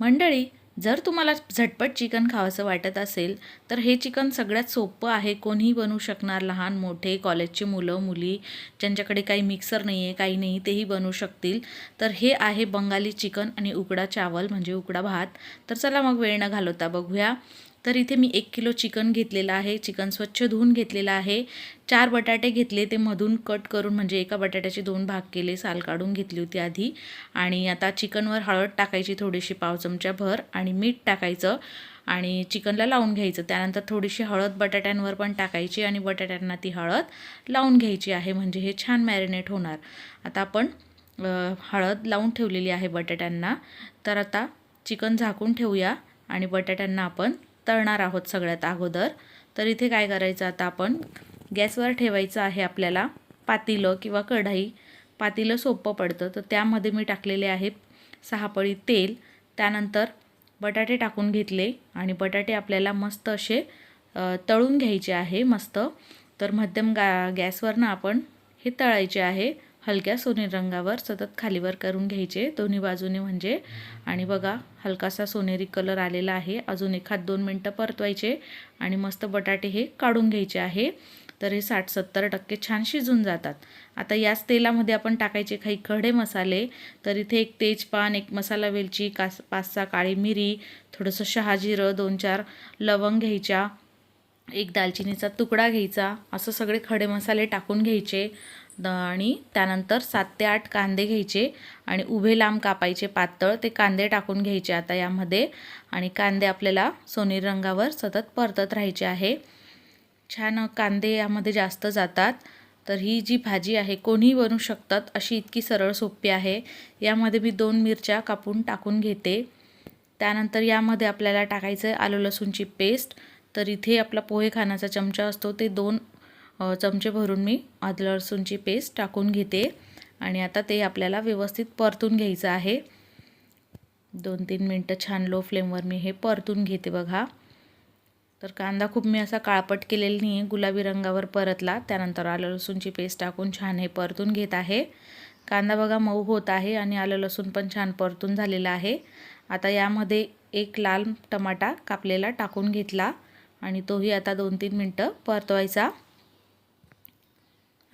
मंडळी जर तुम्हाला झटपट चिकन खावंसं वाटत असेल तर हे चिकन सगळ्यात सोपं आहे. कोणीही बनवू शकणार लहान मोठे कॉलेजचे मुलं मुली ज्यांच्याकडे काही मिक्सर नाही आहे काही नाही तेही बनवू शकतील. तर हे आहे बंगाली चिकन आणि उकडा चावल म्हणजे उकडा भात. तर चला मग वेळ न घालवता बघूया. तर इथे मी एक किलो चिकन घेतलेलं आहे. चिकन स्वच्छ धुवून घेतलेलं आहे. चार बटाटे घेतले ते मधून कट करून म्हणजे एका बटाट्याचे दोन भाग केले साल काढून घेतली होती आधी. आणि आता चिकनवर हळद टाकायची थोडीशी पाव चमचा भर आणि मीठ टाकायचं आणि चिकनला लावून घ्यायचं. त्यानंतर थोडीशी हळद बटाट्यांवर पण टाकायची आणि बटाट्यांना ती हळद लावून घ्यायची आहे म्हणजे हे छान मॅरिनेट होणार. आता आपण हळद लावून ठेवलेली आहे बटाट्यांना. तर आता चिकन झाकून ठेवूया आणि बटाट्यांना आपण तळणार आहोत सगळ्यात अगोदर. तर इथे काय करायचं आता आपण? गॅसवर ठेवायचं आहे आपल्याला पातीलं किंवा कढाई. पातीलं सोपं पडतं. तर त्यामध्ये मी टाकलेले आहे सहा पळी तेल. त्यानंतर बटाटे टाकून घेतले आणि बटाटे आपल्याला मस्त असे तळून घ्यायचे आहे मस्त. तर मध्यम गा गॅसवर ना आपण हे तळायचे आहे. हलक्या सोनेरी रंगावर सतत खालीवर करून घ्यायचे. दोन्ही बाजूने म्हणजे. आणि बघा हलकासा सोनेरी कलर आलेला आहे. अजून एखाद दोन मिनटं परतवायचे. आणि मस्त बटाटे हे काढून घ्यायचे आहे. तर हे साठ सत्तर टक्के छान शिजून जातात. आता याच तेलामध्ये आपण टाकायचे काही खडे मसाले. तर इथे एक तेजपान एक मसाला वेलची कास पाच सहा काळी मिरी थोडंसं शहाजिरं दोन चार लवंग घ्यायच्या. एक दालचिनीचा तुकडा घ्यायचा. असं सगळे खडे मसाले टाकून घ्यायचे. आणि त्यानंतर सात ते आठ कांदे घ्यायचे आणि उभे लांब कापायचे पातळ. ते कांदे टाकून घ्यायचे आता यामध्ये. आणि कांदे आपल्याला सोनेरी रंगावर सतत परतत राहायचे आहे. छान कांदे यामध्ये जास्त जातात. तर ही जी भाजी आहे कोणीही बनवू शकतात अशी इतकी सरळ सोपी आहे. यामध्ये मी दोन मिरच्या कापून टाकून घेते. त्यानंतर यामध्ये आपल्याला टाकायचं आहे आलू लसूणची पेस्ट तर इथे आपला पोहे खाण्याचा चमचा असतो. ते दोन चमचे भरून मी आदलं लसूणची पेस्ट टाकून घेते. आणि आता ते आपल्याला व्यवस्थित परतून घ्यायचं आहे. दोन तीन मिनटं छान लो फ्लेमवर मी हे परतून घेते बघा. तर कांदा खूप मी असा काळपट केलेला नाही आहे गुलाबी रंगावर परतला. त्यानंतर आलं लसूणची पेस्ट टाकून छान हे परतून घेत आहे. कांदा बघा मऊ होत आहे आणि आलं लसूण पण छान परतून झालेला आहे. आता यामध्ये एक लाल टमाटा कापलेला टाकून घेतला. आणि तोही आता दोन तीन मिनटं परतवायचा.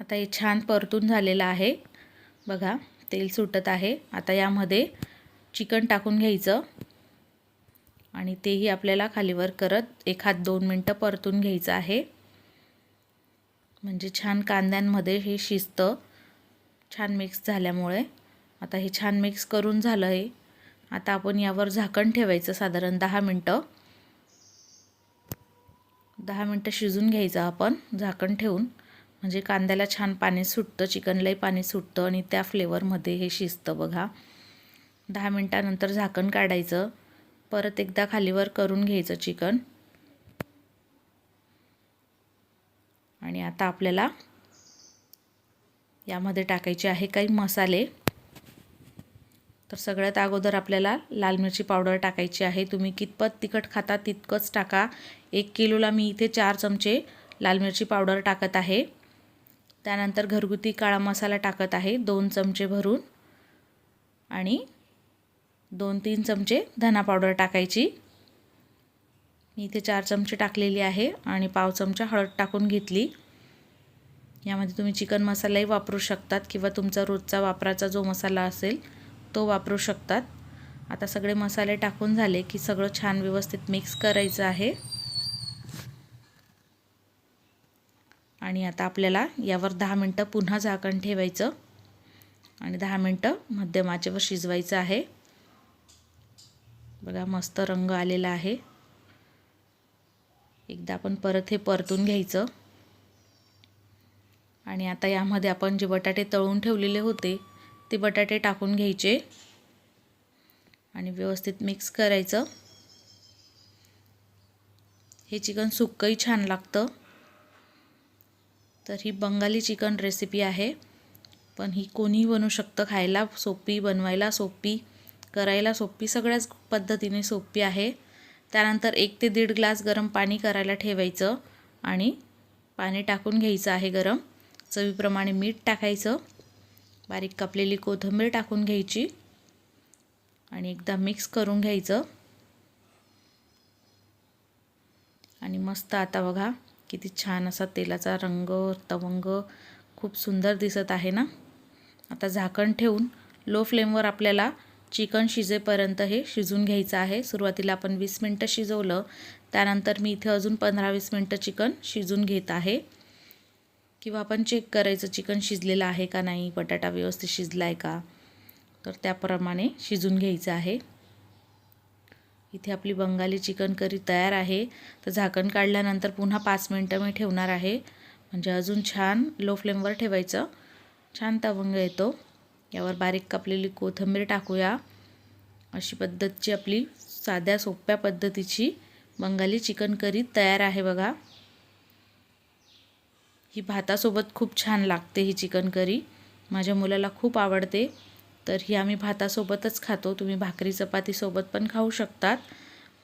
आता हे छान परतून झालेलं आहे. बघा तेल सुटत आहे. आता यामध्ये चिकन टाकून घ्यायचं. आणि तेही आपल्याला खालीवर करत एखाद दोन मिनटं परतून घ्यायचं आहे. म्हणजे छान कांद्यांमध्ये हे शिजतं. छान मिक्स झाल्यामुळे. आता हे छान मिक्स करून झालं आहे. आता आपण यावर झाकण ठेवायचं साधारण दहा मिनटं. दहा मिनटं शिजून घ्यायचं आपण झाकण ठेवून. म्हणजे कांद्याला छान पाणी सुटतं चिकनलाही पाणी सुटतं आणि त्या फ्लेवरमध्ये हे शिजतं बघा. दहा मिनटानंतर झाकण काढायचं. परत एकदा खालीवर करून घ्यायचं चिकन. आणि आता आपल्याला यामध्ये टाकायचे आहे काही मसाले. तर सगळ्यात अगोदर आपल्याला लाल मिरची पावडर टाकायची आहे. तुम्ही कितपत तिखट खाता तितकंच टाका. एक किलोला मी इथे चार चमचे लाल मिरची पावडर टाकत आहे. त्यानंतर घरगुती काळा मसाला टाकत आहे. दोन चमचे भरून आणि दोन तीन चमचे धना पावडर टाकायची. मी इथे चार चमचे टाकलेली आहे आणि पाव चमचा हळद टाकून घेतली. यामध्ये तुम्ही चिकन मसालाही वापरू शकतात किंवा तुमचा रोजचा वापराचा जो मसाला असेल तो वापरू शकतात. आता सगळे मसाले टाकून झाले की सगळं छान व्यवस्थित मिक्स करायचं आहे. आणि आता आपल्याला यावर दहा मिनटं पुन्हा झाकण ठेवायचं. आणि दहा मिनटं मध्यम आचेवर शिजवायचं आहे. बघा मस्त रंग आलेला आहे. एकदा आपण परत हे परतून घ्यायचं. आणि आता यामध्ये आपण जे बटाटे तळून ठेवलेले होते ते बटाटे टाकून घ्यायचे. आणि व्यवस्थित मिक्स करायचं. हे चिकन सुक्कंही छान लागतं. तर ही बंगाली चिकन रेसिपी आहे. पण ही कोणीही बनवू शकतं. खायला सोपी बनवायला सोपी करायला सोपी सगळ्याच पद्धतीने सोपी आहे. त्यानंतर एक ते दीड ग्लास गरम पाणी करायला ठेवायचं आणि पाणी टाकून घ्यायचं आहे गरम. चवीप्रमाणे मीठ टाकायचं. बारीक कापलेली कोथिंबीर टाकून घ्यायची आणि एकदा मिक्स करून घ्यायचं. आणि मस्त आता बघा किती छान असा तेलाचा रंग तवंग खूप सुंदर दिसत आहे ना? आता झाकण ठेवून लो फ्लेमवर आपल्याला चिकन शिजेपर्यंत हे शिजून घ्यायचं आहे. सुरुवातीला आपण वीस मिनटं शिजवलं त्यानंतर मी इथे अजून पंधरा वीस मिनटं चिकन शिजून घेत आहे. किंवा आपण चेक करायचं चिकन शिजलेलं आहे का नाही बटाटा व्यवस्थित शिजला आहे का? तर त्याप्रमाणे शिजून घ्यायचं आहे. इथे आपली बंगाली चिकन करी तयार आहे. तर झाकण काढल्यानंतर पुन्हा पाच मिनटं मी ठेवणार आहे. म्हणजे अजून छान लो फ्लेमवर ठेवायचं. छान तवंग येतो. यावर बारीक कापलेली कोथिंबीर टाकूया. अशी पद्धतची आपली साध्या सोप्या पद्धतीची बंगाली चिकन करी तयार आहे बघा. ही भातासोबत खूप छान लागते ही चिकन करी. माझ्या मुलाला खूप आवडते. तर ही आम्ही भातासोबतच खातो. तुम्ही भाकरी चपातीसोबत पण खाऊ शकतात.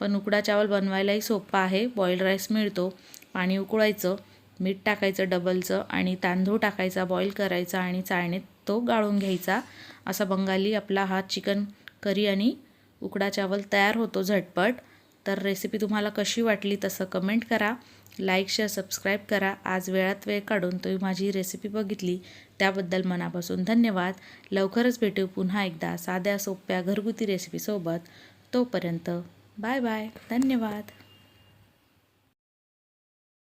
पण उकडा चावल बनवायलाही सोपं आहे. बॉईल राईस मिळतो. पाणी उकळायचं मीठ टाकायचं डबलचं आणि तांदूळ टाकायचा बॉईल करायचा आणि चाळणीत तो गाळून घ्यायचा. असा बंगाली आपला हा चिकन करी आणि उकडा चावल तयार होतो झटपट. तर रेसिपी तुम्हाला कशी वाटली तसं कमेंट करा. लाईक शेअर सबस्क्राईब करा. आज वेळात वेळ काढून तुम्ही माझी रेसिपी बघितली. त्याबद्दल मनापासून धन्यवाद. लवकरच भेटू पुन्हा एकदा साध्या सोप्या घरगुती रेसिपीसोबत तोपर्यंत बाय बाय धन्यवाद.